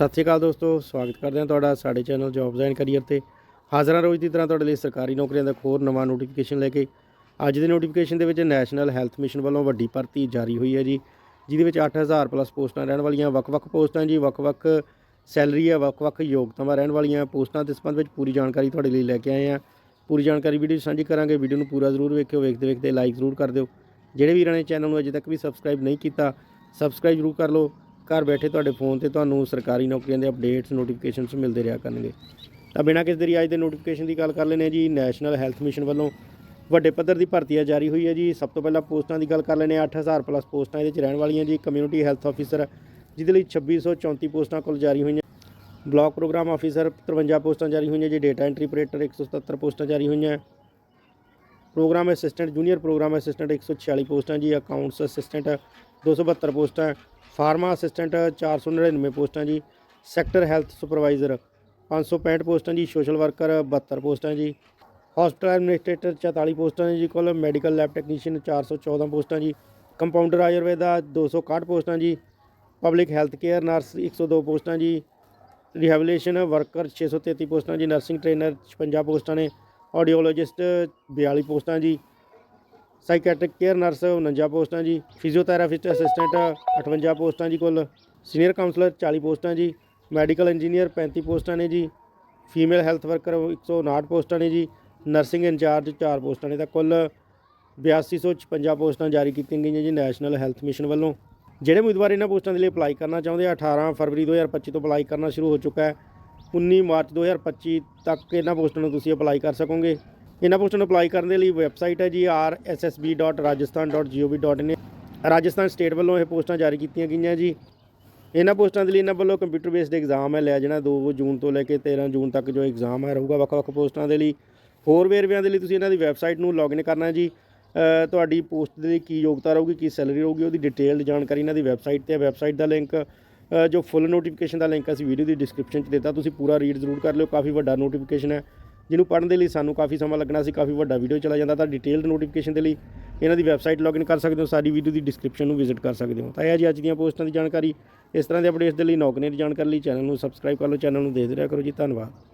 ਸਤਿ ਸ਼੍ਰੀ ਅਕਾਲ ਦੋਸਤੋ, ਸਵਾਗਤ ਕਰਦੇ ਹਾਂ ਤੁਹਾਡਾ ਸਾਡੇ ਚੈਨਲ ਜੌਬਸ ਐਂਡ ਕੈਰੀਅਰ ਤੇ। ਹਾਜ਼ਰਾਂ ਰੋਜ਼ ਦੀ ਤਰ੍ਹਾਂ ਤੁਹਾਡੇ ਲਈ ਸਰਕਾਰੀ ਨੌਕਰੀਆਂ ਦਾ ਇੱਕ ਹੋਰ ਨਵਾਂ ਨੋਟੀਫਿਕੇਸ਼ਨ ਲੈ ਕੇ। ਅੱਜ ਦੇ ਨੋਟੀਫਿਕੇਸ਼ਨ ਦੇ ਵਿੱਚ ਨੈਸ਼ਨਲ ਹੈਲਥ ਮਿਸ਼ਨ ਵੱਲੋਂ ਵੱਡੀ ਭਰਤੀ ਜਾਰੀ ਹੋਈ ਹੈ ਜੀ, ਜਿਹਦੇ ਵਿੱਚ 8000 ਪਲੱਸ ਪੋਸਟਾਂ ਰਹਿਣ ਵਾਲੀਆਂ, ਵੱਖ-ਵੱਖ ਪੋਸਟਾਂ ਜੀ, ਵੱਖ-ਵੱਖ ਸੈਲਰੀ ਹੈ ਵੱਖ-ਵੱਖ ਯੋਗਤਾਵਾਂ ਰਹਿਣ ਵਾਲੀਆਂ ਪੋਸਟਾਂ ਦੇ ਸੰਬੰਧ ਵਿੱਚ ਪੂਰੀ ਜਾਣਕਾਰੀ ਤੁਹਾਡੇ ਲਈ ਲੈ ਕੇ ਆਏ ਹਾਂ। ਪੂਰੀ ਜਾਣਕਾਰੀ ਵੀਡੀਓ ਸਾਂਝੀ ਕਰਾਂਗੇ, ਵੀਡੀਓ ਨੂੰ ਪੂਰਾ ਜ਼ਰੂਰ ਵੇਖਿਓ, ਵੇਖਦੇ ਵੇਖਦੇ ਲਾਈਕ ਜ਼ਰੂਰ ਕਰ ਦਿਓ। ਜਿਹੜੇ ਵੀਰਾਂ ਨੇ ਚੈਨਲ ਨੂੰ ਅਜੇ ਤੱਕ ਵੀ ਸਬਸਕ੍ਰਾਈਬ ਨਹੀਂ ਕੀਤਾ ਸਬਸਕ੍ਰਾਈਬ ਜ਼ਰੂਰ ਕਰ ਲਓ। ਘਰ ਬੈਠੇ ਤੁਹਾਡੇ ਫੋਨ ਤੇ ਤੁਹਾਨੂੰ ਸਰਕਾਰੀ ਨੌਕਰੀਆਂ ਦੇ ਅਪਡੇਟਸ ਨੋਟੀਫਿਕੇਸ਼ਨਸ ਮਿਲਦੇ ਰਿਹਾ ਕਰਨਗੇ। ਤਾਂ ਬਿਨਾਂ ਕਿਸੇ ਦੇਰੀ ਅੱਜ ਦੇ ਨੋਟੀਫਿਕੇਸ਼ਨ ਦੀ ਗੱਲ ਕਰ ਲੈਂਦੇ ਹਾਂ ਜੀ ਨੈਸ਼ਨਲ ਹੈਲਥ ਮਿਸ਼ਨ ਵੱਲੋਂ ਵੱਡੇ ਪੱਧਰ ਦੀ ਭਰਤੀਆਂ ਜਾਰੀ ਹੋਈ ਹੈ ਜੀ। ਸਭ ਤੋਂ ਪਹਿਲਾਂ ਪੋਸਟਾਂ ਦੀ ਗੱਲ ਕਰ ਲੈਂਦੇ ਹਾਂ। 8000 ਪਲੱਸ ਪੋਸਟਾਂ ਇਹਦੇ ਚ ਰਹਿਣ ਵਾਲੀਆਂ ਜੀ। ਕਮਿਊਨਿਟੀ ਹੈਲਥ ਆਫੀਸਰ ਜਿਹਦੇ ਲਈ 2634 ਪੋਸਟਾਂ ਕੁੱਲ ਜਾਰੀ ਹੋਈਆਂ। ਬਲਾਕ ਪ੍ਰੋਗਰਾਮ ਆਫੀਸਰ 53 ਪੋਸਟਾਂ ਜਾਰੀ ਹੋਈਆਂ ਜੀ। ਡੇਟਾ ਐਂਟਰੀ ਆਪਰੇਟਰ 177 ਪੋਸਟਾਂ ਜਾਰੀ ਹੋਈਆਂ। Programme assistant junior programme assistant 146 ਪੋਸਟਾਂ ਜੀ। ਅਕਾਊਂਟਸ ਅਸਿਸਟੈਂਟ 272 ਪੋਸਟਾਂ। ਫਾਰਮਾ ਅਸਿਸਟੈਂਟ 499 ਪੋਸਟਾਂ ਜੀ, ਸੈਕਟਰ ਹੈਲਥ ਸੁਪਰਵਾਈਜ਼ਰ 565 ਪੋਸਟਾਂ ਜੀ, ਸੋਸ਼ਲ ਵਰਕਰ 72 ਪੋਸਟਾਂ ਜੀ ਹਸਪਤਾਲ ਐਡਮਿਨਿਸਟ੍ਰੇਟਰ 44 ਪੋਸਟਾਂ ਜੀ, ਕੋਲ ਮੈਡੀਕਲ ਲੈਬ ਟੈਕਨੀਸ਼ੀਅਨ 414 ਪੋਸਟਾਂ ਜੀ, ਕੰਪਾਊਂਡਰ ਆਯੁਰਵੇਦਾ 261 ਪੋਸਟਾਂ ਜੀ, ਪਬਲਿਕ ਹੈਲਥ ਕੇਅਰ ਨਰਸ 102 ਪੋਸਟਾਂ ਜੀ, ਰਿਹੈਬਿਲੇਸ਼ਨ ਵਰਕਰ 633 ਪੋਸਟਾਂ ਜੀ, ਨਰਸਿੰਗ ਟ੍ਰੇਨਰ 56 ਪੋਸਟਾਂ ਨੇ, ਆਡੀਓਲੋਜਿਸਟ 42 ਪੋਸਟਾਂ ਜੀ ਸਾਈਕੈਟ੍ਰਿਕ ਕੇਅਰ ਨਰਸ 49 ਪੋਸਟਾਂ ਜੀ ਫਿਜ਼ੀਓਥੈਰੇਪਿਸਟ ਅਸਿਸਟੈਂਟ 58 ਪੋਸਟਾਂ ਜੀ ਕੁੱਲ ਸੀਨੀਅਰ ਕਾਉਂਸਲਰ 40 ਪੋਸਟਾਂ ਜੀ ਮੈਡੀਕਲ ਇੰਜੀਨੀਅਰ 35 ਪੋਸਟਾਂ ਨੇ ਜੀ ਫੀਮੇਲ ਹੈਲਥ ਵਰਕਰ 159 ਪੋਸਟਾਂ ਨੇ ਜੀ ਨਰਸਿੰਗ ਇੰਚਾਰਜ 4 ਪੋਸਟਾਂ ਨੇ ਤਾਂ ਕੁੱਲ 8256 ਪੋਸਟਾਂ ਜਾਰੀ ਕੀਤੀਆਂ ਗਈਆਂ ਜੀ ਨੈਸ਼ਨਲ ਹੈਲਥ ਮਿਸ਼ਨ ਵੱਲੋਂ। ਜਿਹੜੇ ਉਮੀਦਵਾਰ ਇਹਨਾਂ ਪੋਸਟਾਂ ਦੇ ਲਈ ਅਪਲਾਈ ਕਰਨਾ ਚਾਹੁੰਦੇ ਆ 18 ਫਰਵਰੀ 2025 ਤੋਂ ਅਪਲਾਈ ਕਰਨਾ ਸ਼ੁਰੂ ਹੋ ਚੁੱਕਾ ਹੈ। 19 ਮਾਰਚ 2025 ਤੱਕ ਇਹਨਾਂ ਪੋਸਟਾਂ ਨੂੰ ਤੁਸੀਂ ਅਪਲਾਈ ਕਰ ਸਕੋਗੇ। ਇਹਨਾਂ ਪੋਸਟਾਂ ਨੂੰ ਅਪਲਾਈ ਕਰਨ ਦੇ ਲਈ ਵੈਬਸਾਈਟ ਹੈ ਜੀ rssb.rajasthan.gov.in ਰਾਜਸਥਾਨ ਸਟੇਟ ਵੱਲੋਂ ਇਹ ਪੋਸਟਾਂ ਜਾਰੀ ਕੀਤੀਆਂ ਗਈਆਂ ਜੀ। ਇਹਨਾਂ ਪੋਸਟਾਂ ਦੇ ਲਈ ਇਹਨਾਂ ਵੱਲੋਂ ਕੰਪਿਊਟਰ ਬੇਸਡ ਐਗਜ਼ਾਮ ਹੈ ਲਿਆ ਜਾਣਾ 2 ਜੂਨ ਤੋਂ ਲੈ ਕੇ 13 ਜੂਨ ਤੱਕ ਜੋ ਐਗਜ਼ਾਮ ਹੈ, ਰਹੂਗਾ ਵੱਖ-ਵੱਖ ਪੋਸਟਾਂ ਦੇ ਲਈ। ਹੋਰ ਵੇਰਵਿਆਂ ਦੇ ਲਈ ਤੁਸੀਂ ਇਹਨਾਂ ਦੀ ਵੈਬਸਾਈਟ ਨੂੰ ਲੌਗਇਨ ਕਰਨਾ ਜੀ। ਤੁਹਾਡੀ ਪੋਸਟ ਦੇ ਲਈ ਕੀ ਯੋਗਤਾ ਰਹੂਗੀ, ਕੀ ਸੈਲਰੀ ਰਹੂਗੀ, ਉਹਦੀ ਡਿਟੇਲਡ ਜਾਣਕਾਰੀ ਇਹਨਾਂ ਦੀ ਵੈਬਸਾਈਟ ਤੇ ਹੈ। ਵੈਬਸਾਈਟ ਦਾ ਲਿੰਕ ਜੋ ਫੁੱਲ ਨੋਟੀਫਿਕੇਸ਼ਨ ਦਾ ਲਿੰਕ ਅਸੀਂ ਵੀਡੀਓ ਦੀ ਡਿਸਕ੍ਰਿਪਸ਼ਨ 'ਚ ਦਿੱਤਾ। ਤੁਸੀਂ ਪੂਰਾ ਰੀਡ ਜ਼ਰੂਰ ਕਰ ਲਿਓ, ਕਾਫੀ ਵੱਡਾ ਨੋਟੀਫਿਕੇਸ਼ਨ ਹੈ। ਜਿਹਨੂੰ ਪੜ੍ਹਨ ਦੇ ਲਈ ਸਾਨੂੰ ਕਾਫੀ ਸਮਾਂ ਲੱਗਣਾ ਸੀ, ਕਾਫੀ ਵੱਡਾ ਵੀਡੀਓ ਚਲਾ ਜਾਂਦਾ, ਤਾਂ ਡਿਟੇਲਡ ਨੋਟੀਫਿਕੇਸ਼ਨ ਦੇ ਲਈ ਇਹਨਾਂ ਦੀ ਵੈਬਸਾਈਟ ਲੌਗਇਨ ਕਰ ਸਕਦੇ ਹੋ, ਸਾਰੀ ਵੀਡੀਓ ਦੀ ਡਿਸਕ੍ਰਿਪਸ਼ਨ ਨੂੰ ਵਿਜ਼ਿਟ ਕਰ ਸਕਦੇ ਹੋ। ਤਾਂ ਇਹ ਜੀ ਅੱਜ ਦੀਆਂ ਪੋਸਟਾਂ ਦੀ ਜਾਣਕਾਰੀ। ਇਸ ਤਰ੍ਹਾਂ ਦੇ ਅਪਡੇਟਸ ਦੇ ਲਈ ਨੌਕਰੀ ਦੀ ਜਾਣਕਾਰੀ ਲਈ ਚੈਨਲ ਨੂੰ ਸਬਸਕ੍ਰਾਈਬ ਕਰ ਲਓ ਚੈਨਲ ਨੂੰ ਦੇਖਦੇ ਰਿਹਾ ਕਰੋ ਜੀ, ਧੰਨਵਾਦ।